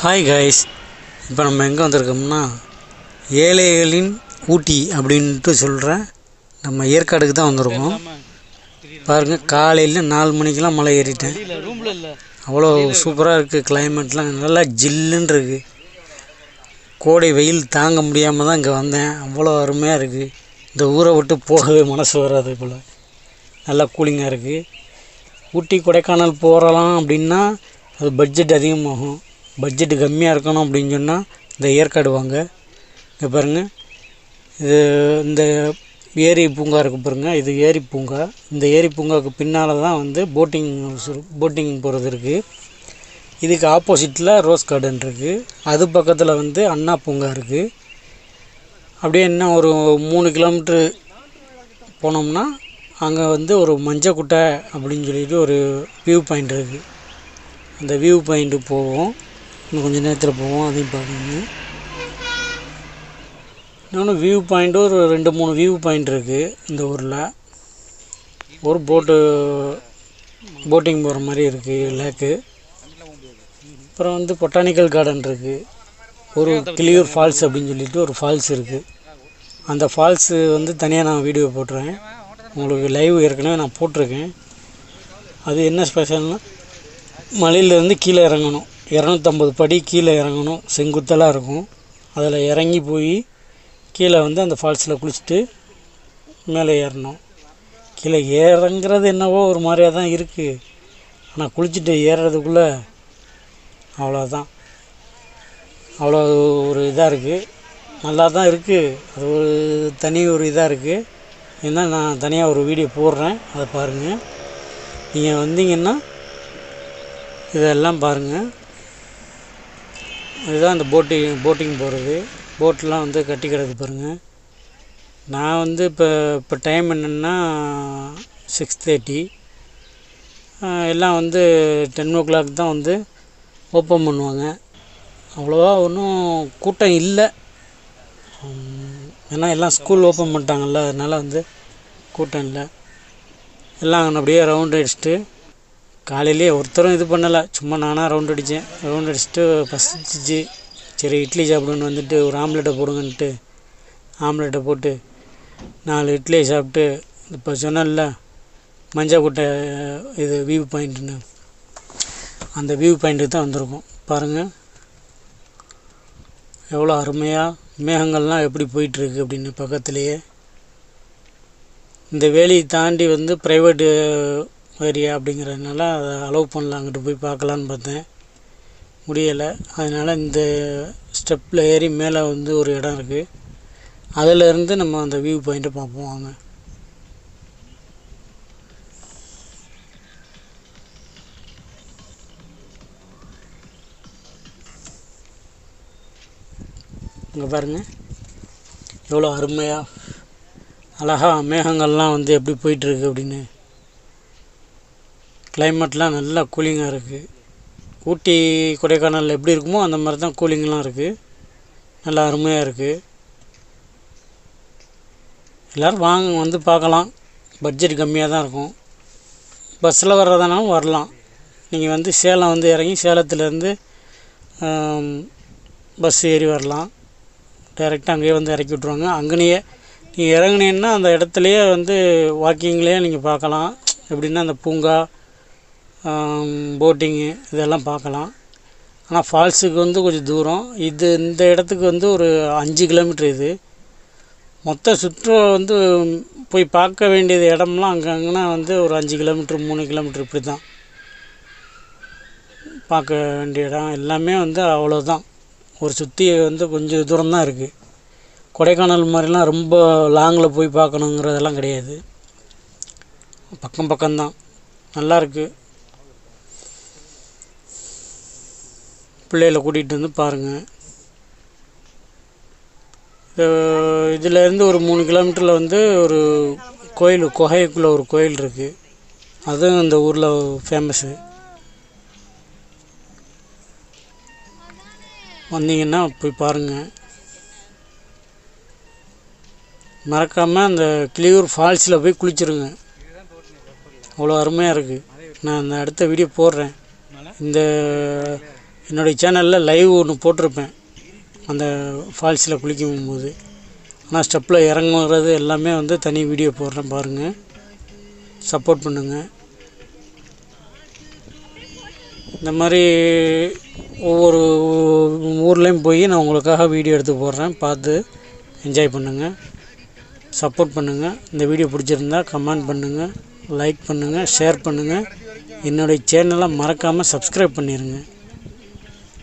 Hi guys இப்போ நம்ம எங்கே வந்திருக்கோம்னா ஏழைகளின் ஊட்டி அப்படின்ட்டு சொல்கிறேன் நம்ம ஏற்காடுக்கு தான் வந்திருக்கோம். பாருங்கள் காலையில் நாலு மணிக்கெலாம் மலை ஏறிட்டேன். அவ்வளோ சூப்பராக இருக்குது கிளைமேட்லாம் நல்லா ஜில்லுன்னு இருக்குது கோடை வெயில் தாங்க முடியாமல் தான் இங்கே வந்தேன். அவ்வளோ அருமையாக இருக்குது இந்த ஊரை விட்டு போகவே மனசு வராது போல். நல்லா கூலிங்காக இருக்குது ஊட்டி கொடைக்கானல் போகிறலாம் அப்படின்னா அது பட்ஜெட் அதிகமாகும். பட்ஜெட் கம்மியாக இருக்கணும் அப்படின்னு சொன்னால் இந்த ஏற்காடு வாங்க. இங்கே பாருங்கள் இது இந்த ஏரி பூங்கா இருக்குது பாருங்கள் இது ஏரி பூங்கா. இந்த ஏரி பூங்காவுக்கு பின்னால் தான் வந்து போட்டிங் போட்டிங் போகிறது இருக்குது இதுக்கு ஆப்போசிட்டில் ரோஸ் கார்டன் இருக்குது அது பக்கத்தில் வந்து அண்ணா பூங்கா இருக்குது அப்படியே இன்னும் ஒரு மூணு கிலோமீட்ரு போனோம்னா அங்கே வந்து ஒரு மஞ்சக்குட்டை அப்படின்னு சொல்லிட்டு ஒரு வியூ பாயிண்ட் இருக்குது அந்த வியூ பாயிண்ட்டு போவோம். இன்னும் கொஞ்சம் நேரத்தில் போவோம் அதையும் பார்க்கணும் இன்னொன்று வியூ பாயிண்ட்டு ஒரு ரெண்டு மூணு வியூ பாயிண்ட் இருக்குது இந்த ஊரில். ஒரு போட்டு போட்டிங் போகிற மாதிரி இருக்குது லேக்கு அப்புறம் வந்து பொட்டானிக்கல் கார்டன் இருக்குது ஒரு கிளியூர் ஃபால்ஸ் அப்படின்னு சொல்லிட்டு ஒரு ஃபால்ஸ் இருக்குது அந்த ஃபால்ஸு வந்து தனியாக நான் வீடியோ போட்டுறேன். உங்களுக்கு லைவ் ஏற்கனவே நான் போட்டிருக்கேன். அது என்ன ஸ்பெஷல்னால் மலையிலேருந்து கீழே இறங்கணும். இரநூத்தம்பது படி கீழே இறங்கணும். செங்குத்தலாக இருக்கும். அதில் இறங்கி போய் கீழே வந்து அந்த ஃபால்ஸில் குளிச்சுட்டு மேலே ஏறணும். கீழே இறங்குறது என்னவோ ஒரு மாதிரியாக தான் இருக்குது ஆனால் குளிச்சுட்டு ஏறுறதுக்குள்ளே அவ்வளோதான் அவ்வளோ ஒரு இதாக இருக்குது நல்லா தான் இருக்குது அது ஒரு தனி ஒரு இதாக இருக்குது ஏன்னா நான் தனியாக ஒரு வீடியோ போடுறேன். அதை பாருங்கள் நீங்கள் வந்தீங்கன்னா இதெல்லாம் பாருங்கள் இதுதான் அந்த போட்டிங் போட்டிங் போகிறது போட்லாம் வந்து கட்டி கிடக்கு பாருங்கள் நான் வந்து இப்போ இப்போ டைம் என்னென்னா சிக்ஸ் தேர்ட்டி எல்லாம் வந்து டென் ஓ கிளாக் தான் வந்து ஓப்பன் பண்ணுவாங்க. அவ்வளோவா ஒன்றும் கூட்டம் இல்லை. ஏன்னா எல்லாம் ஸ்கூல் ஓப்பன் பண்ணிட்டாங்கல்ல அதனால் வந்து கூட்டம் இல்லை. எல்லாம் அப்படியே ரவுண்ட் அடிச்சுட்டு காலையிலேயே ஒருத்தரும் இது பண்ணலை. சும்மா நானாக ரவுண்ட் அடித்தேன் ரவுண்ட் அடிச்சுட்டு பசிச்சிச்சு சரி இட்லி சாப்பிடுன்னு வந்துட்டு ஒரு ஆம்லெட்டை போடுங்கன்ட்டு ஆம்லெட்டை போட்டு நாலு இட்லியை சாப்பிட்டு இப்போ சொன்னேன்ல மஞ்சக்குட்டை இது வியூ பாயிண்ட்டுன்னு அந்த வியூ பாயிண்ட்டுக்கு தான் வந்திருக்கோம். பாருங்கள் எவ்வளோ அருமையாக மேகங்கள்லாம் எப்படி போயிட்டுருக்கு அப்படின்னு பக்கத்துலேயே. இந்த வேலியை தாண்டி வந்து ப்ரைவேட்டு ஏரியா அப்படிங்கிறதுனால அதை அலோவ் பண்ணல. அங்கிட்டு போய் பார்க்கலான்னு பார்த்தேன். முடியலை. அதனால் இந்த ஸ்டெப்பில் ஏறி மேலே வந்து ஒரு இடம் இருக்குது அதிலேருந்து நம்ம அந்த வியூ பாயிண்ட்டை பார்ப்போம் வாங்க. இங்கே பாருங்கள் எவ்வளோ அருமையாக அழகாக மேகங்கள்லாம் வந்து எப்படி போயிட்டுருக்கு அப்படின்னு. கிளைமேட்லாம் நல்லா கூலிங்காக இருக்குது ஊட்டி கொடைக்கானல் எப்படி இருக்குமோ அந்த மாதிரி தான் கூலிங்லாம் இருக்குது நல்லா அருமையாக இருக்குது எல்லோரும் வாங்க வந்து பார்க்கலாம். பட்ஜெட் கம்மியாக தான் இருக்கும். பஸ்ஸில் வர்றதுனாலும் வரலாம். நீங்கள் வந்து சேலம் வந்து இறங்கி சேலத்துலேருந்து பஸ் ஏறி வரலாம். டைரெக்டாக அங்கேயே வந்து இறக்கி விட்ருவாங்க அங்கேயே நீங்கள் இறங்குனீங்கன்னா அந்த இடத்துலையே வந்து வாக்கிங்லேயே நீங்கள் பார்க்கலாம். எப்படின்னா அந்த பூங்கா போட்டிங்கு இதெல்லாம் பார்க்கலாம். ஆனால் ஃபால்ஸுக்கு வந்து கொஞ்சம் தூரம். இது இந்த இடத்துக்கு வந்து ஒரு அஞ்சு கிலோமீட்டர் இது. மொத்த சுற்று வந்து போய் பார்க்க வேண்டியது இடம்லாம் அங்கங்கன்னா வந்து ஒரு அஞ்சு கிலோமீட்டர் மூணு கிலோமீட்டர் இப்படி தான் பார்க்க வேண்டிய இடம் எல்லாமே வந்து அவ்வளோதான் ஒரு சுற்றி வந்து கொஞ்சம் தூரம் தான் இருக்குது கொடைக்கானல் மாதிரிலாம் ரொம்ப லாங்கில் போய் பார்க்கணுங்கிறதெல்லாம் கிடையாது. பக்கம் பக்கம்தான். நல்லா பிள்ளைகளை கூட்டிகிட்டு வந்து பாருங்கள் இதிலேருந்து ஒரு மூணு கிலோமீட்டரில் வந்து ஒரு கோயில் குகைக்குள்ளே ஒரு கோயில் இருக்குது அதுவும் இந்த ஊரில் ஃபேமஸ்ஸு வந்தீங்கன்னா போய் பாருங்கள் மறக்காமல் அந்த கிளியூர் ஃபால்ஸில் போய் குளிச்சிருங்க. அவ்வளோ அருமையாக இருக்குது நான் அந்த அடுத்த வீடியோ போடுறேன். இந்த என்னுடைய சேனலில் லைவ் ஒன்று போட்டிருப்பேன். அந்த ஃபால்ஸில் குளிக்கும் போது ஆனால் ஸ்டெப்பில் இறங்குறது எல்லாமே வந்து தனி வீடியோ போடுறேன் பாருங்கள் சப்போர்ட் பண்ணுங்கள் இந்த மாதிரி ஒவ்வொரு ஊர்லேயும் போய் நான் உங்களுக்காக வீடியோ எடுத்து போடுறேன். பார்த்து என்ஜாய் பண்ணுங்கள் சப்போர்ட் பண்ணுங்கள் இந்த வீடியோ பிடிச்சிருந்தா கமெண்ட் பண்ணுங்கள் லைக் பண்ணுங்கள் ஷேர் பண்ணுங்கள் என்னுடைய சேனலை மறக்காமல் சப்ஸ்கிரைப் பண்ணிடுங்க